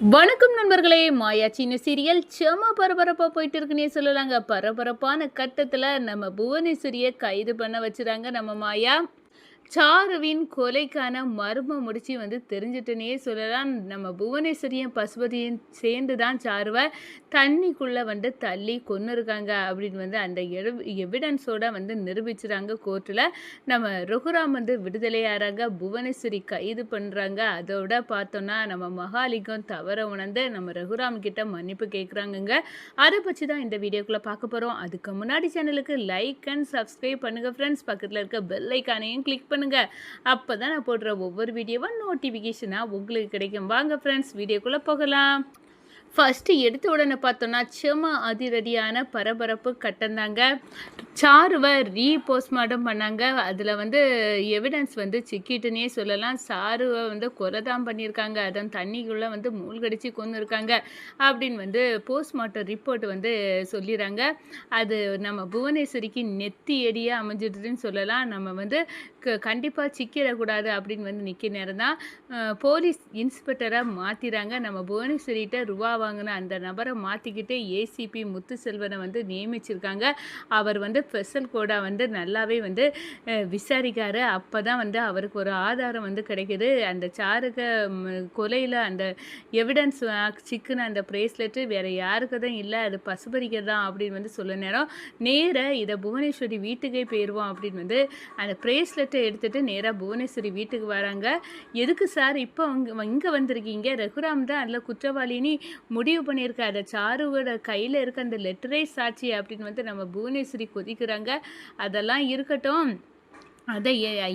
வணக்கம் நண்பர்களே மாயா சின்ன சீரியல் செம பரபரப்பாக போயிட்டு இருக்குன்னே சொல்லலாங்க. பரபரப்பான கட்டத்தில் நம்ம புவனேஸ்வரியை கைது பண்ண வச்சுறாங்க நம்ம மாயா. சாருவின் கொலைக்கான மர்மம் முடிச்சு வந்து தெரிஞ்சிட்டனே சொல்லலாம். நம்ம புவனேஸ்வரியும் பசுபதியும் சேர்ந்து தான் சாருவை தண்ணிக்குள்ளே வந்து தள்ளி கொன்று இருக்காங்க அப்படின்னு வந்து அந்த எவிடன்ஸோட வந்து நிரூபிச்சுறாங்க கோர்ட்டில் நம்ம ரகுராம் வந்து விடுதலையாகிறாங்க புவனேஸ்வரி கைது பண்ணுறாங்க அதோட பார்த்தோன்னா நம்ம மகாலிங்கம் தவற உணர்ந்து நம்ம ரகுராம் கிட்ட மன்னிப்பு கேட்குறாங்கங்க அதை பற்றி தான் இந்த வீடியோக்குள்ளே பார்க்க போகிறோம் அதுக்கு முன்னாடி சேனலுக்கு லைக் அண்ட் சப்ஸ்கிரைப் பண்ணுங்கள் ஃப்ரெண்ட்ஸ் பக்கத்தில் இருக்க பெல் ஐக்கானையும் கிளிக் பண்ணுங்கள் அப்போ தான் நான் போடுற ஒவ்வொரு வீடியோவும் நோட்டிஃபிகேஷனாக உங்களுக்கு கிடைக்கும். வாங்க ஃப்ரெண்ட்ஸ் வீடியோக்குள்ளே போகலாம். ஃபஸ்ட்டு எடுத்த உடனே பார்த்தோன்னா செம அதிரடியான பரபரப்பு கட்டந்தாங்க சாருவை ரீ போஸ்ட்மார்ட்டம் பண்ணாங்க. அதில் வந்து எவிடன்ஸ் வந்து சிக்கிட்டுனே சொல்லலாம். சாருவை வந்து கொலை தான் பண்ணியிருக்காங்க. அதன் தண்ணிக்குள்ளே வந்து மூழ்கடிச்சு கொண்டு இருக்காங்க அப்படின்னு வந்து போஸ்ட்மார்ட்டம் ரிப்போர்ட் வந்து சொல்லிடுறாங்க அது நம்ம புவனேஸ்வரிக்கு நெத்தி எடியாக அமைஞ்சிடுதுன்னு சொல்லலாம். நம்ம வந்து க கண்டிப்பாக சிக்கிடக்கூடாது அப்படின்னு வந்து நிற்க நேரம் தான் போலீஸ் இன்ஸ்பெக்டராக மாற்றிறாங்க நம்ம புவனேஸ்வரிகிட்ட ரூபா வாங்கின அந்த நபரை மாற்றிக்கிட்டு ஏசிபி முத்துசெல்வனை வந்து நியமிச்சிருக்காங்க. அவர் வந்து ஸ்பெஷல் கோடாக வந்து நல்லாவே வந்து விசாரிக்காரு. அப்போ தான் வந்து அவருக்கு ஒரு ஆதாரம் வந்து கிடைக்கிது. அந்த சாருக கொலையில் அந்த எவிடன்ஸ் சிக்கன அந்த ப்ரேஸ்லெட்டு வேறு யாருக்கு தான் இல்லை. அது பசுபறிக்க தான் அப்படின்னு வந்து சொல்ல நேரம். நேராக இதை புவனேஸ்வரி வீட்டுக்கே போயிடுவோம் அப்படின்னு வந்து அந்த ப்ரேஸ்லெட்டை எடுத்துகிட்டு நேராக புவனேஸ்வரி வீட்டுக்கு வராங்க. எதுக்கு சார் இப்போ அங்கே இங்கே வந்திருக்கீங்க? ரகுராம் தான் அதில் குற்றவாளினி முடிவு பண்ணியிருக்க அதை சாருவோட கையில் இருக்க அந்த லெட்டரே சாட்சி அப்படின்னு வந்து நம்ம புவனேஸ்வரி கொதிக்கிறாங்க. அதெல்லாம் இருக்கட்டும். அதை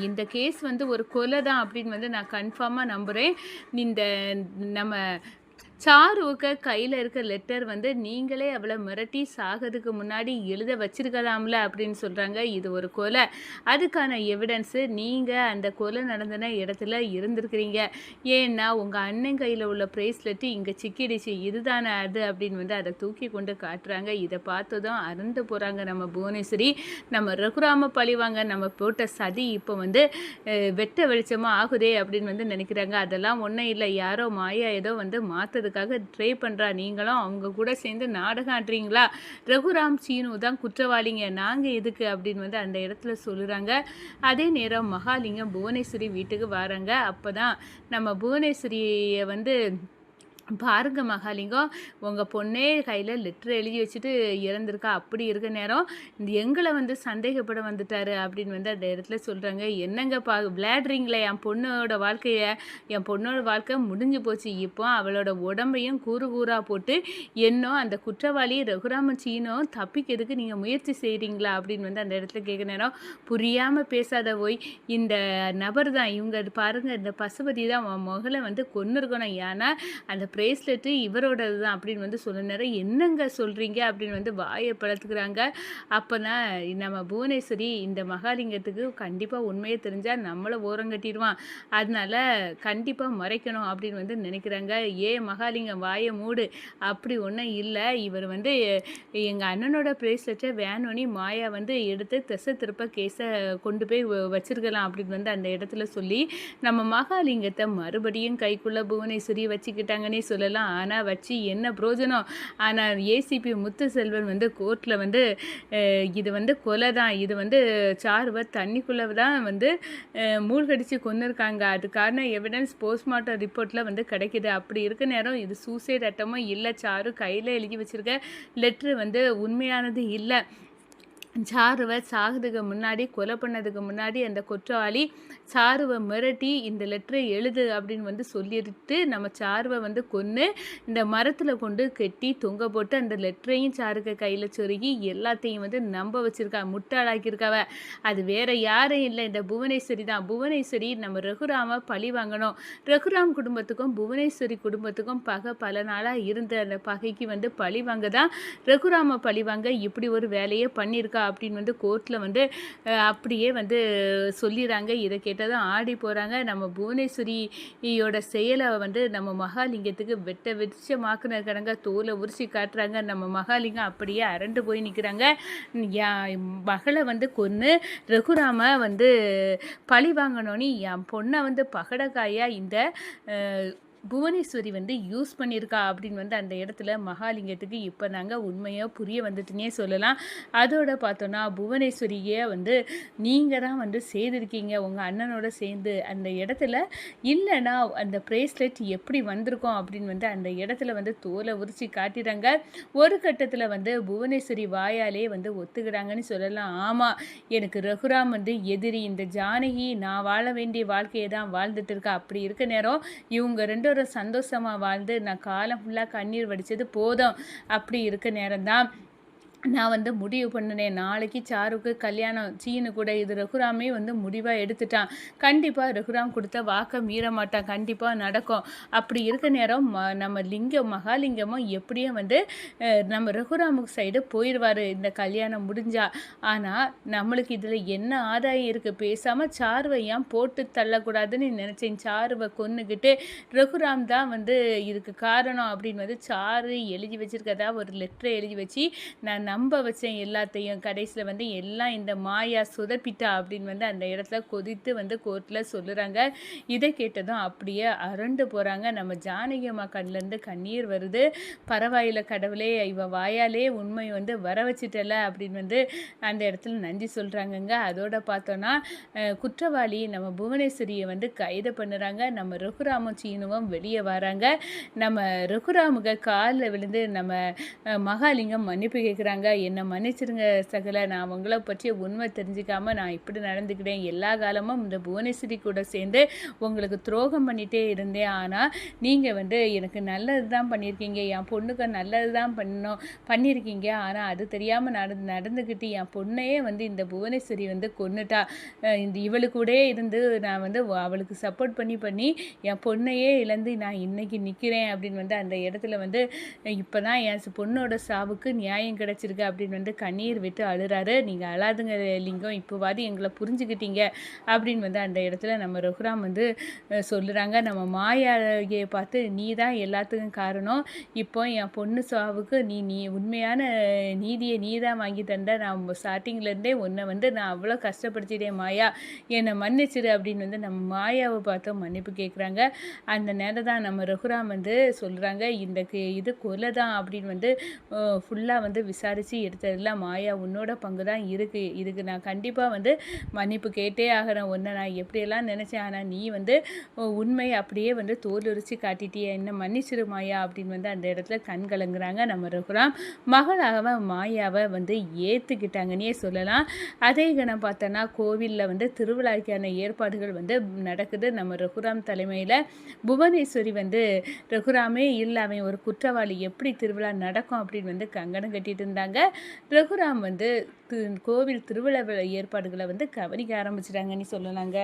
இந்த கேஸ் வந்து ஒரு கொலை தான் அப்படின்னு வந்து நான் கன்ஃபார்மாக நம்புகிறேன் இந்த நம்ம சாருவுக்கு கையில் இருக்க லெட்டர் வந்து நீங்களே அவளை மிரட்டி சாகிறதுக்கு முன்னாடி எழுத வச்சிருக்கலாம்ல அப்படின்னு சொல்கிறாங்க இது ஒரு கொலை. அதுக்கான எவிடன்ஸு நீங்கள் அந்த கொலை நடந்தன இடத்துல இருந்திருக்கிறீங்க. ஏன்னா உங்கள் அண்ணன் கையில் உள்ள ப்ரேஸ்லெட்டு இங்கே சிக்கிடுச்சு. இதுதானே அது அப்படின்னு வந்து அதை தூக்கி கொண்டு காட்டுறாங்க. இதை பார்த்ததும் அருந்து போகிறாங்க நம்ம புவனேஸ்வரி. நம்ம ரகுராம பழிவாங்க நம்ம போட்ட சதி இப்போ வந்து வெட்ட வெளிச்சமாக ஆகுதே அப்படின்னு வந்து நினைக்கிறாங்க. அதெல்லாம் ஒன்றும் இல்லை. யாரோ மாயா ஏதோ வந்து மாற்றதுக்கு அதுக்காக ட்ரை பண்ணுறா நீங்களும் அவங்க கூட சேர்ந்து நாடகம் ஆடுறீங்களா? ரகுராம் சீனு தான் குற்றவாளிங்க. நாங்கள் எதுக்கு? அப்படின்னு வந்து அந்த இடத்துல சொல்லுறாங்க. அதே நேரம் மகாலிங்கம் புவனேஸ்வரி வீட்டுக்கு வராங்க. அப்போ தான் நம்ம புவனேஸ்வரியை வந்து பாருங்க மகாலிங்கம் உங்கள் பொண்ணே கையில் லெட்ரு எழுதி வச்சுட்டு இறந்துருக்கா அப்படி இருக்க நேரம் இந்த எங்களை வந்து சந்தேகப்பட வந்துட்டாரு அப்படின்னு வந்து அந்த இடத்துல சொல்கிறாங்க என்னங்க பா விளையாடுறீங்களே என் பொண்ணோட வாழ்க்கையை என் பொண்ணோட வாழ்க்கை முடிஞ்சு போச்சு. இப்போ அவளோட உடம்பையும் கூறு கூறாக போட்டு என்னோ அந்த குற்றவாளி ரகுராம சீனோ தப்பிக்கிறதுக்கு நீங்கள் முயற்சி செய்கிறீங்களா அப்படின்னு வந்து அந்த இடத்துல கேட்க நேரம் புரியாமல் பேசாத போய் இந்த நபர் தான். இவங்க பாருங்கள் இந்த பசுபதி தான் மகளை வந்து கொன்று இருக்கணும் ஏன்னா அந்த ப்ரேஸ்லெட்டு இவரோடது தான் அப்படின்னு வந்து சொல்ல நேரம். என்னங்க சொல்கிறீங்க அப்படின்னு வந்து வாயை பழத்துக்கிறாங்க. அப்போனா நம்ம புவனேஸ்வரி இந்த மகாலிங்கத்துக்கு கண்டிப்பாக உண்மையை தெரிஞ்சால் நம்மளை ஓரங்கட்டிடுவான் அதனால கண்டிப்பாக மறைக்கணும் அப்படின்னு வந்து நினைக்கிறாங்க. ஏ மகாலிங்கம் வாயை மூடு. அப்படி ஒன்றும் இல்லை. இவர் வந்து எங்கள் அண்ணனோட ப்ரேஸ்லெட்டை வேணும்னி மாயா வந்து எடுத்து திசை திருப்ப கேஸை கொண்டு போய் வச்சிருக்கலாம் அப்படின்னு வந்து அந்த இடத்துல சொல்லி நம்ம மகாலிங்கத்தை மறுபடியும் கைக்குள்ளே புவனேஸ்வரி வச்சுக்கிட்டாங்கன்னே சொல்லலாம். ஆனால் வச்சு என்ன பிரோஜனம்? ஆனால் ஏசிபி முத்துசெல்வன் வந்து கோர்ட்டில் வந்து இது வந்து கொலை தான். இது வந்து சார்வர் தண்ணிக்குள்ளே தான் வந்து மூழ்கடிச்சு கொண்டிருக்காங்க அது அதுக்கான எவிடன்ஸ் போஸ்ட்மார்ட்டம் ரிப்போர்ட்டில் வந்து கிடைக்கிது. அப்படி இருக்க நேரம் இது சூசைட் அட்டமும் இல்லை சாரு கையில் எழுதி வச்சுருக்க லெட்ரு வந்து உண்மையானது இல்லை. சாருவை சாகுதுக்கு முன்னாடி கொலை பண்ணதுக்கு முன்னாடி அந்த குற்றவாளி சாருவை மிரட்டி இந்த லெட்டரை எழுது அப்படின்னு வந்து சொல்லிட்டு நம்ம சாருவை வந்து கொன்று இந்த மரத்தில் கொண்டு கெட்டி தொங்க போட்டு அந்த லெட்டரையும் சாருக்க கையில் சொருகி எல்லாத்தையும் வந்து நம்ப வச்சுருக்கா முட்டாளாக்கியிருக்காவ. அது வேற யாரும் இல்லை இந்த புவனேஸ்வரி தான். புவனேஸ்வரி நம்ம ரகுராமை பழி வாங்கணும். ரகுராம் குடும்பத்துக்கும் புவனேஸ்வரி குடும்பத்துக்கும் பகை பல நாளாக இருந்த அந்த பகைக்கு வந்து பழி வாங்க தான் ரகுராமை பழி வாங்க இப்படி ஒரு வேலையை பண்ணியிருக்கா. அப்படின்னு வந்து கோர்ட்டில் வந்து அப்படியே வந்து சொல்லிடுறாங்க இதை கேட்டதும் ஆடி போகிறாங்க நம்ம புவனேஸ்வரியோட செயலை வந்து நம்ம மகாலிங்கத்துக்கு வெட்ட வெச்சமாக்குன கிடங்க தோலை உரிச்சு காட்டுறாங்க. நம்ம மகாலிங்கம் அப்படியே அரண்டு போய் நிற்கிறாங்க மகளை வந்து கொன்று ரகுராம வந்து பழி வாங்கணும்னு என் பொண்ணை வந்து பகடக்காயாக இந்த புவனேஸ்வரி வந்து யூஸ் பண்ணியிருக்கா அப்படின்னு வந்து அந்த இடத்துல மகாலிங்கத்துக்கு இப்போ தாங்க உண்மையாக புரிய வந்துட்டுனே சொல்லலாம். அதோட பார்த்தோன்னா புவனேஸ்வரியே வந்து நீங்கள் தான் வந்து செய்திருக்கீங்க. உங்கள் அண்ணனோட சேர்ந்து அந்த இடத்துல இல்லைன்னா அந்த ப்ரேஸ்லெட் எப்படி வந்திருக்கோம் அப்படின்னு வந்து அந்த இடத்துல வந்து தோலை உரிச்சு காட்டிடுறாங்க. ஒரு கட்டத்தில் வந்து புவனேஸ்வரி வாயாலே வந்து ஒத்துக்கிறாங்கன்னு சொல்லலாம். ஆமாம் எனக்கு ரகுராம் வந்து எதிரி. இந்த ஜானகி நான் வாழ வேண்டிய வாழ்க்கையை தான் வாழ்ந்துட்டு இருக்கா. அப்படி இருக்க நேரம் இவங்க ரெண்டு ஒரு சந்தோஷமாக வாழ்ந்து நான் காலம் ஃபுல்லாக கண்ணீர் வடித்தது போதும். அப்படி இருக்க நேரம் தான் நான் வந்து முடிவு பண்ணினேன். நாளைக்கு சாருக்கு கல்யாணம் சீனு கூட இது ரகுராமே வந்து முடிவாக எடுத்துட்டான். கண்டிப்பாக ரகுராம் கொடுத்த வாக்கை மீற மாட்டான். கண்டிப்பாக நடக்கும். அப்படி இருக்க நேரம் ம நம்ம லிங்கம் மகாலிங்கமும் எப்படியும் வந்து நம்ம ரகுராமுக்கு சைடு போயிடுவார் இந்த கல்யாணம் முடிஞ்சா. ஆனால் நம்மளுக்கு இதில் என்ன ஆதாயம் இருக்குது பேசாமல் சாருவை ஏன் போட்டு தள்ளக்கூடாதுன்னு நினச்சேன். சாருவை கொன்னுக்கிட்டு ரகுராம் தான் வந்து இதுக்கு காரணம் அப்படின்னு வந்து சாரு எழுதி வச்சிருக்கதா ஒரு லெட்டரை எழுதி வச்சு நான் நம்ப வச்சேன் எல்லாத்தையும் கடைசியில் வந்து எல்லாம் இந்த மாயா சுதப்பிட்டா அப்படின்னு வந்து அந்த இடத்துல கொதித்து வந்து கோர்ட்டில் சொல்லுறாங்க. இதை கேட்டதும் அப்படியே அரண்டு போகிறாங்க நம்ம ஜானகி அம்மா கண்ணிலேருந்து கண்ணீர் வருது. பரவாயில்ல கடவுளே இவ வாயாலே உண்மை வந்து வர வச்சிட்டல அப்படின்னு வந்து அந்த இடத்துல நன்றி சொல்கிறாங்கங்க அதோட பார்த்தோன்னா குற்றவாளி நம்ம புவனேஸ்வரியை வந்து கைது பண்ணுறாங்க. நம்ம ரகுராமும் சீனுவும் வெளியே வராங்க. நம்ம ரகுராமுக காலில் விழுந்து நம்ம மகாலிங்கம் மன்னிப்பு கேட்குறாங்க சொல்கிறாங்க என்னை மன்னிச்சிருங்க சகல நான் உங்களை பற்றிய உண்மை தெரிஞ்சுக்காமல் நான் இப்படி நடந்துக்கிட்டேன். எல்லா காலமும் இந்த புவனேஸ்வரி கூட சேர்ந்து உங்களுக்கு துரோகம் பண்ணிகிட்டே இருந்தேன். ஆனால் நீங்கள் வந்து எனக்கு நல்லது தான் பண்ணியிருக்கீங்க. என் பொண்ணுக்கு நல்லது தான் பண்ணோம் பண்ணியிருக்கீங்க. ஆனால் அது தெரியாமல் நடந்து நடந்துக்கிட்டு என் பொண்ணையே வந்து இந்த புவனேஸ்வரி வந்து கொண்டுட்டா இந்த இவளுக்கூட இருந்து நான் வந்து அவளுக்கு சப்போர்ட் பண்ணி பண்ணி என் பொண்ணையே இழந்து நான் இன்னைக்கு நிற்கிறேன் அப்படின்னு வந்து அந்த இடத்துல வந்து இப்போ தான் என் பொண்ணோட சாவுக்கு நியாயம் கிடச்சிருக்கு. இருக்குது அப்படின்னு வந்து கண்ணீர் விட்டு அழுறாரு. நீங்கள் அழாதுங்க லிங்கம் இப்போவாது எங்களை புரிஞ்சுக்கிட்டீங்க அப்படின்னு வந்து அந்த இடத்துல நம்ம ரகுராம் வந்து சொல்லுறாங்க. நம்ம மாயாவையை பார்த்து நீ தான் எல்லாத்துக்கும் காரணம். இப்போ என் பொண்ணு சாவுக்கு நீ நீ உண்மையான நீதியை நீ தான் வாங்கி தந்த. நான் ஸ்டார்டிங்லேருந்தே உன்னை வந்து நான் அவ்வளோ கஷ்டப்படுத்திட்டேன் மாயா. என்னை மன்னிச்சிடு அப்படின்னு வந்து நம்ம மாயாவை பார்த்து மன்னிப்பு கேட்குறாங்க அந்த நேரம் தான் நம்ம ரகுராம் வந்து சொல்கிறாங்க இந்த இது கொலை தான் அப்படின்னு வந்து ஃபுல்லாக வந்து விசாரி அரிசி எடுத்ததில் மாயா உன்னோட பங்கு தான் இருக்குது இதுக்கு நான் கண்டிப்பாக வந்து மன்னிப்பு கேட்டே ஆகிறேன் ஒன்று நான் எப்படியெல்லாம் நினச்சேன் ஆனால் நீ வந்து உண்மை அப்படியே வந்து தோல் உரிச்சு காட்டிட்டிய. என்ன மன்னிச்சிரு மாயா அப்படின்னு வந்து அந்த இடத்துல கண் கலங்குறாங்க நம்ம ரகுராம். மகளாக மாயாவை வந்து ஏற்றுக்கிட்டாங்கன்னே சொல்லலாம். அதே கணம் பார்த்தோன்னா கோவிலில் வந்து திருவிழாக்கான ஏற்பாடுகள் வந்து நடக்குது. நம்ம ரகுராம் தலைமையில் புவனேஸ்வரி வந்து ரகுராமே இல்லாமல் ஒரு குற்றவாளி எப்படி திருவிழா நடக்கும் அப்படின்னு வந்து கங்கணம் கட்டிட்டு இருந்தாங்க. இருந்தாங்க ரகுராம் வந்து கோவில் திருவிழா ஏற்பாடுகளை வந்து கவனிக்க ஆரம்பிச்சிட்டாங்கன்னு சொல்லலாங்க.